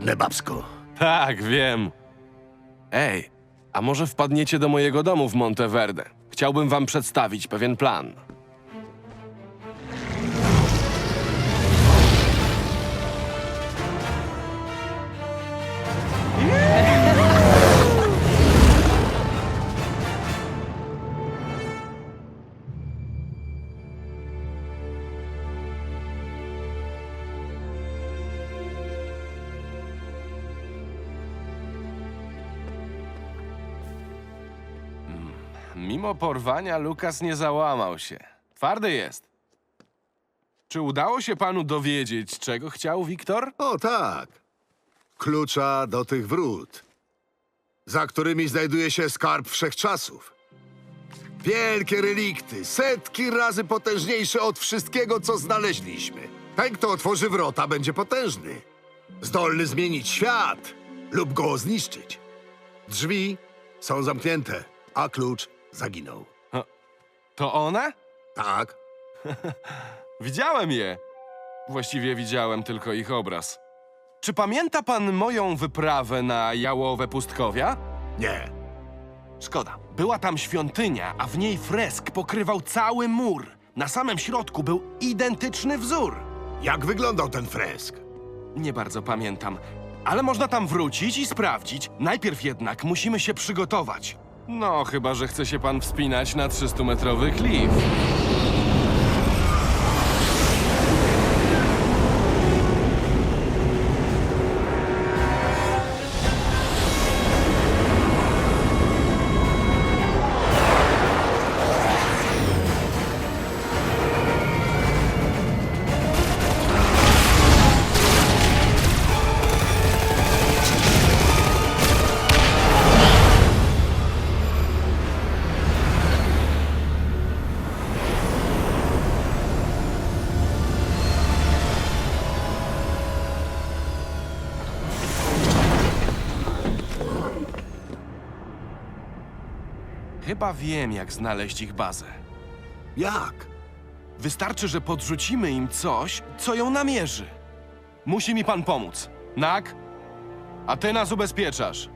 Jasne, babsko. Tak, wiem. Ej, a może wpadniecie do mojego domu w Monteverde? Chciałbym wam przedstawić pewien plan. Mimo porwania, Lukas nie załamał się. Twardy jest. Czy udało się panu dowiedzieć, czego chciał Wiktor? O tak. Klucza do tych wrót, za którymi znajduje się skarb wszechczasów. Wielkie relikty, setki razy potężniejsze od wszystkiego, co znaleźliśmy. Ten, kto otworzy wrota, będzie potężny. Zdolny zmienić świat lub go zniszczyć. Drzwi są zamknięte, a klucz zaginął. To one? Tak, Widziałem je. Właściwie widziałem tylko ich obraz. Czy pamięta pan moją wyprawę na jałowe pustkowia? nie. Szkoda. Była tam świątynia, a w niej fresk pokrywał cały mur. Na samym środku był identyczny wzór. Jak wyglądał ten fresk? Nie bardzo pamiętam, ale można tam wrócić i sprawdzić. Najpierw jednak musimy się przygotować. No, chyba że chce się pan wspinać na 300-metrowy klif. Chyba wiem, jak znaleźć ich bazę. Jak? Wystarczy, że podrzucimy im coś, co ją namierzy. Musi mi pan pomóc. Nak? A ty nas ubezpieczasz.